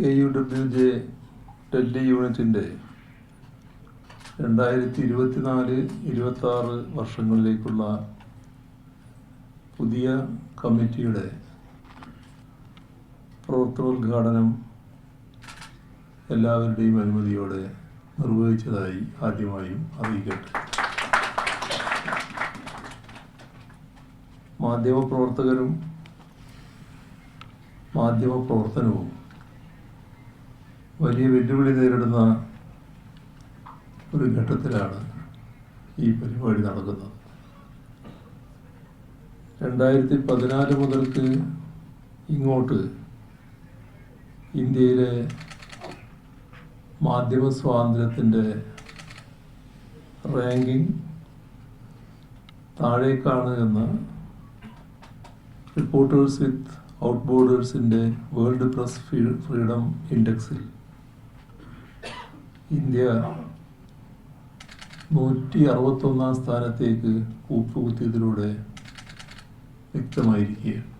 K U W J Delhi യൂണിറ്റിന്റെ രണ്ടായിരത്തി ഇരുപത്തിനാല് ഇരുപത്തി ആറ് വർഷങ്ങളിലേക്കുള്ള പുതിയ കമ്മിറ്റിയുടെ പ്രവർത്തനോദ്ഘാടനം എല്ലാവരുടെയും അനുമതിയോടെ നിർവഹിച്ചതായി ആദ്യമായും അറിയിക്കട്ടെ മാധ്യമപ്രവർത്തകരും മാധ്യമ പ്രവർത്തനവും വലിയ വെല്ലുവിളി നേരിടുന്ന ഒരു ഘട്ടത്തിലാണ് ഈ പരിപാടി നടക്കുന്നത്. രണ്ടായിരത്തി പതിനാല് മുതൽക്ക് ഇങ്ങോട്ട് ഇന്ത്യയിലെ മാധ്യമ സ്വാതന്ത്ര്യത്തിന്റെ റാങ്കിങ് താഴേക്കാണ് എന്ന് റിപ്പോർട്ടേഴ്സ് വിത്ത് ഔട്ട് ബോർഡേഴ്സിന്റെ വേൾഡ് പ്രസ് ഫ്രീഡം ഇൻഡെക്സിൽ ഇന്ത്യ നൂറ്റി അറുപത്തൊന്നാം സ്ഥാനത്തേക്ക് കൂപ്പുകുത്തിയതിലൂടെ വ്യക്തമായിരിക്കുകയാണ്.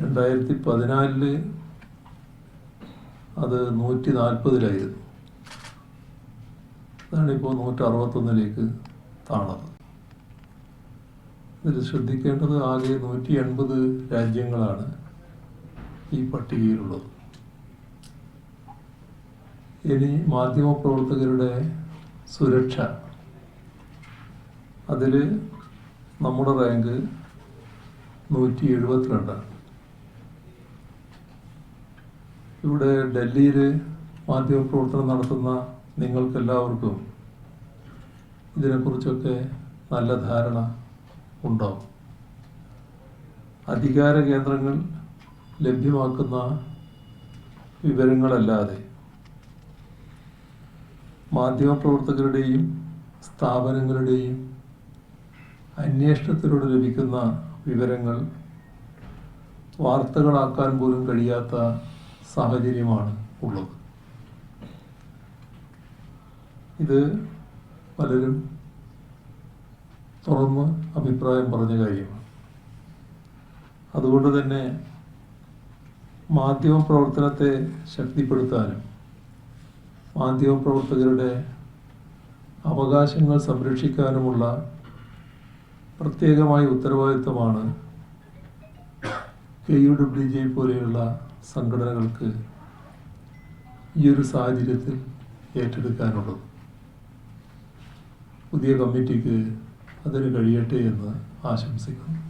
രണ്ടായിരത്തി പതിനാലിൽ അത് നൂറ്റി നാൽപ്പതിലായിരുന്നു അതാണിപ്പോൾ നൂറ്റി അറുപത്തൊന്നിലേക്ക് താണത്. ഇതിൽ ശ്രദ്ധിക്കേണ്ടത് ആകെ നൂറ്റി എൺപത് രാജ്യങ്ങളാണ് ഈ പട്ടികയിലുള്ളത്. ഇനി മാധ്യമപ്രവർത്തകരുടെ സുരക്ഷ. അതിൽ നമ്മുടെ റാങ്ക് നൂറ്റി എഴുപത്തിരണ്ടാണ് ഇവിടെ ഡൽഹിയിൽ മാധ്യമപ്രവർത്തനം നടത്തുന്ന നിങ്ങൾക്കെല്ലാവർക്കും ഇതിനെക്കുറിച്ചൊക്കെ നല്ല ധാരണ ഉണ്ടാവും അധികാര കേന്ദ്രങ്ങൾ ലഭ്യമാക്കുന്ന വിവരങ്ങളല്ലാതെ മാധ്യമപ്രവർത്തകരുടെയും സ്ഥാപനങ്ങളുടെയും അന്വേഷണത്തിലൂടെ ലഭിക്കുന്ന വിവരങ്ങൾ വാർത്തകളാക്കാൻ പോലും കഴിയാത്ത സാഹചര്യമാണ് ഉള്ളത്. ഇത് പലരും തുറന്ന് അഭിപ്രായം പറഞ്ഞ കാര്യമാണ്. അതുകൊണ്ട് തന്നെ മാധ്യമ പ്രവർത്തനത്തെ ശക്തിപ്പെടുത്താനും മാധ്യമപ്രവർത്തകരുടെ അവകാശങ്ങൾ സംരക്ഷിക്കാനുമുള്ള പ്രത്യേകമായ ഉത്തരവാദിത്തമാണ് കെ യു ഡബ്ല്യു ജെ പോലെയുള്ള സംഘടനകൾക്ക് ഈ ഒരു സാഹചര്യത്തിൽ ഏറ്റെടുക്കാനുള്ളത്. പുതിയ കമ്മിറ്റിക്ക് അതിന് കഴിയട്ടെ എന്ന് ആശംസിക്കുന്നു.